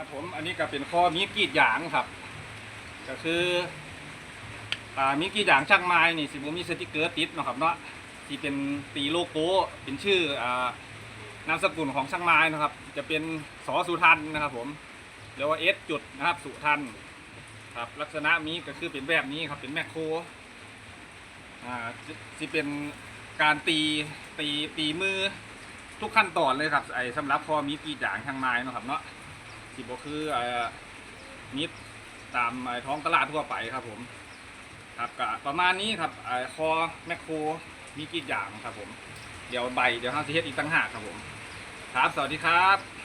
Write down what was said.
ครับผมอันนี้ก็เป็นข้อมีกีดยางครับ ก็คืออ่ามีกีดยางช่างไม้นี่สิบมีสติกเกอร์ติดเนาะครับเนาะที่เป็นตีโลโก้เป็นชื่ออ่านามสกุลของช่างไม้นะครับ จะเป็นสอสุทันนะครับ ผมเรียกว่าเอสจุดนะครับสุทันครับลักษณะมีก็คือเป็นแบบนี้ครับเป็นแมคโครอ่าสิสิเป็นการตีตีตีมือทุกขั้นตอนเลยครับไอ้สำหรับข้อมีกีดยางช่างไม้นะครับเนาะ ที่บคืออ่อมิดตามไอ้ท้องตลาดทั่วไปครับผม ครับก็ประมาณนี้ครับไอ้คอแมคโครมีกี่อย่างครับผม เดี๋ยวใบเดี๋ยวห้าสิเฮ็ดอีกตั้งหากครับผม ครับ สวัสดีครับ